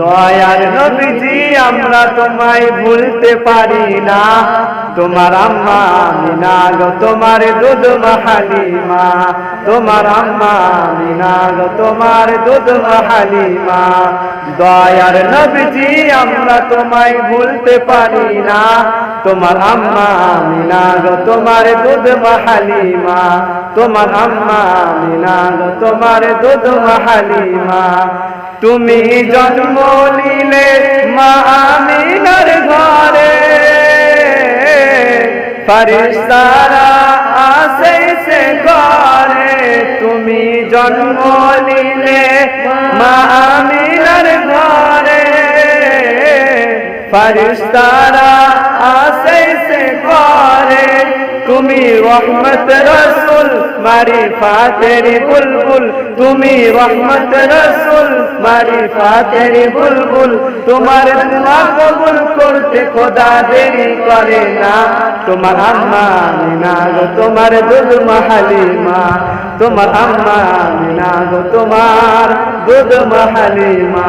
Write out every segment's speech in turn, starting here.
দয়ার নবীজি, আমরা তোমায় ভুলতে পারি না। তোমার আম্মা মিনাল তোমার দুধ হালিমা তোমার আম্মা মিনাল তোমার দুধ হালিমা দয়ার নবীজি, আমরা তোমায় ভুলতে পারি না। তোমার আম্মা আমিনা গো, তোমার দুধ হালিমা তোমার আম্মা আমিনা গো, তোমার দুধ হালিমা তুমি জন্ম নিলে মা আমিনার ঘরে। ফরিস্তারা আসে সে ঘরে। তুমি জন্ম নিলে মা ফরিস্তারা আসে সে ঘরে তুমি রহমত রসুল মারি ফাতেরি বুলবুল। তুমি রহমত রসুল মারি ফাতেরি বুলবুল। তোমার দোয়া কবুল করতে খোদা দেরি করে না। তোমার আম্মা মিনা গো, তোমার দুধ মাহালিমা। তোমার আম্মা মিনা গো, তোমার দুধ মাহালিমা।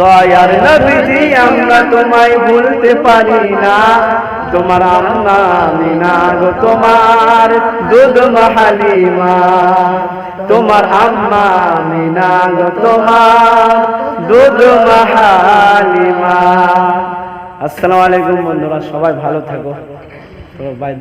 দয়ার নবীজি, আমরা তোমায় ভুলতে পারি না। তোমার আম্মা মিনা গো, তোমার দুধ হালিমা তোমার আম্মা মিনা গো, তোমার দুধ হালিমা আসসালামু আলাইকুম বন্ধুরা, সবাই ভালো থাকো। বাই